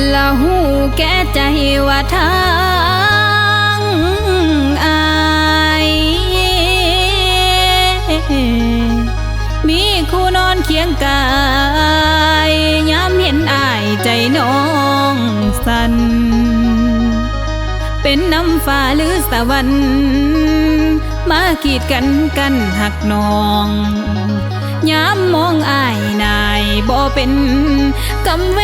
ก็หูแก่ใจว่าทางอายมีคู่นอนเคียงกายยามเห็นอายใจน้องสัน เป็นน้ำฟ้าหรือสวรรค์มากีดกันกันหักนองยามมองอายนายบ่เป็นกำ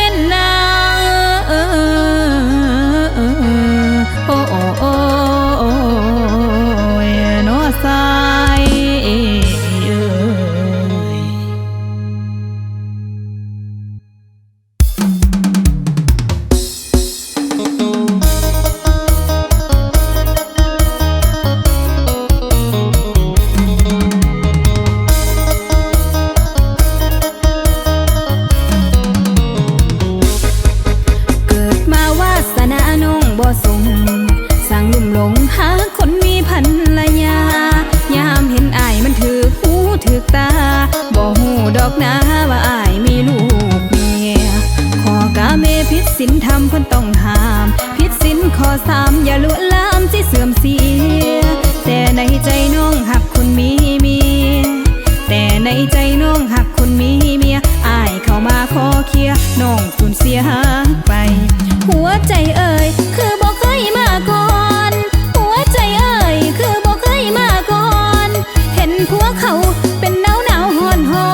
น้องสูญเสียหาไป หัวใจเอ่ยคือบอกเคยมาก่อน หัวใจเอ่ยคือบอกเคยมาก่อน เห็นผัวเขาเป็นหนาวหนาวหอนหอ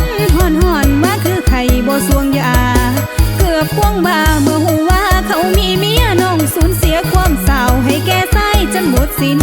นหอนหอนมาคือไข่บ่สวงยา เกือบพ่วงบาเมื่อหูว่าเขามีเมียน้องสูญเสียความสาวให้แก่ไส้จนหมดสิ้น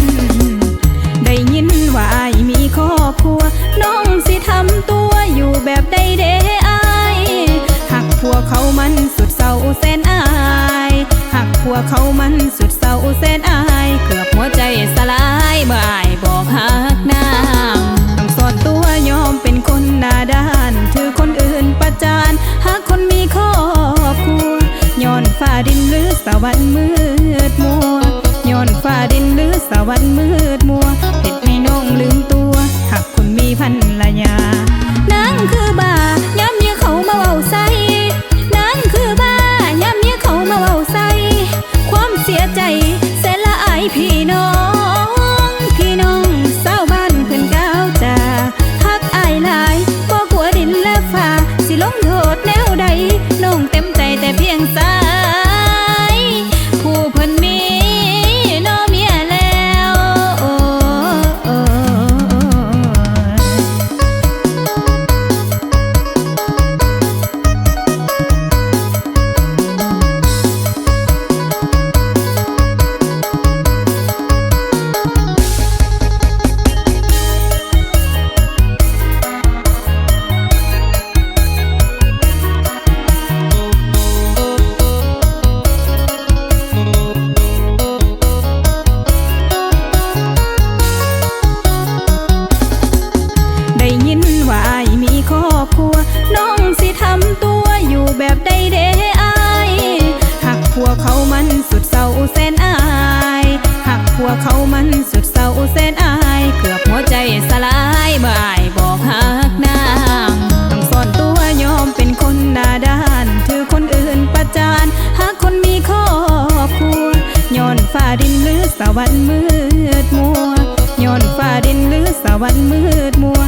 สวรรค์มืดมัวย้อนฟ้าดินหรือสวรรค์มืดมัวเห็ดให้น้องลืมตัว หักคนมีพันละยานางคือบ้า ดเศร้าแสนอายหักผัวเขามันสุดเศร้าแสนอาย เกือบหัวใจสลายเมื่ออายบอกหักนางต้องซ่อนตัวยอมเป็นคนหน้าด้านถือคนอื่นประจานหากคนมีครอบครัวย้อนฟ้าดินหรือสวรรค์มืดมัวย้อนฟ้าดินหรือสวรรค์มืดมัว